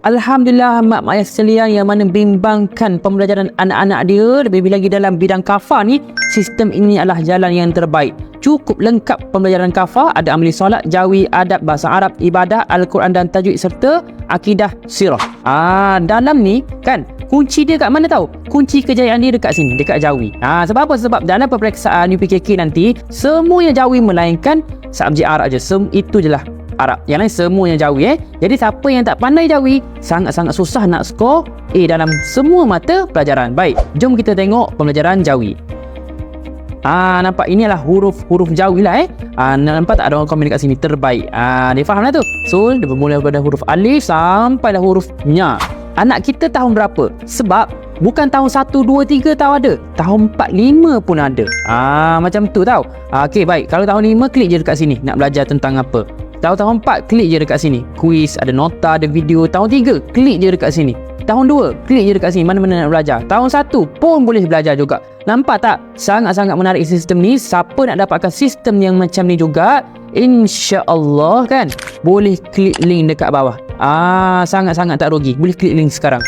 Alhamdulillah mak ayah sekalian yang mana bimbangkan pembelajaran anak-anak dia lebih lagi dalam bidang kafa ni sistem ini adalah jalan yang terbaik. Cukup lengkap pembelajaran kafa ada amali solat jawi adab bahasa Arab ibadah al-Quran dan tajwid serta akidah sirah. Ah dalam ni kan kunci dia kat mana tahu kunci kejayaan dia dekat sini dekat jawi ah sebab apa? Sebab dalam peperiksaan UPKK nanti semuanya jawi melainkan subjek Arab je. Sem itu je lah Arab. Yang lain semuanya Jawi eh. Jadi siapa yang tak pandai Jawi, sangat-sangat susah nak skor A dalam semua mata pelajaran. Baik, jom kita tengok pembelajaran Jawi. Ah nampak inilah huruf-huruf Jawi lah eh. Ah nampak tak ada orang komen dekat sini terbaik. Ah dia faham lah tu. So dia bermula daripada huruf alif sampai dah huruf nya. Anak kita tahun berapa? Sebab bukan tahun 1 2 3 tahu ada. Tahun 4 5 pun ada. Ah macam tu tau. Ah okey baik. Kalau tahun 5 klik je dekat sini nak belajar tentang apa. Tahun-tahun 4 klik je dekat sini. Quiz, ada nota, ada video. Tahun 3 klik je dekat sini. Tahun 2 klik je dekat sini mana-mana nak belajar. Tahun 1 pun boleh belajar juga. Nampak tak? Sangat-sangat menarik sistem ni. Siapa nak dapatkan sistem yang macam ni juga, insya-Allah kan, boleh klik link dekat bawah. Ah, sangat-sangat tak rugi. Boleh klik link sekarang.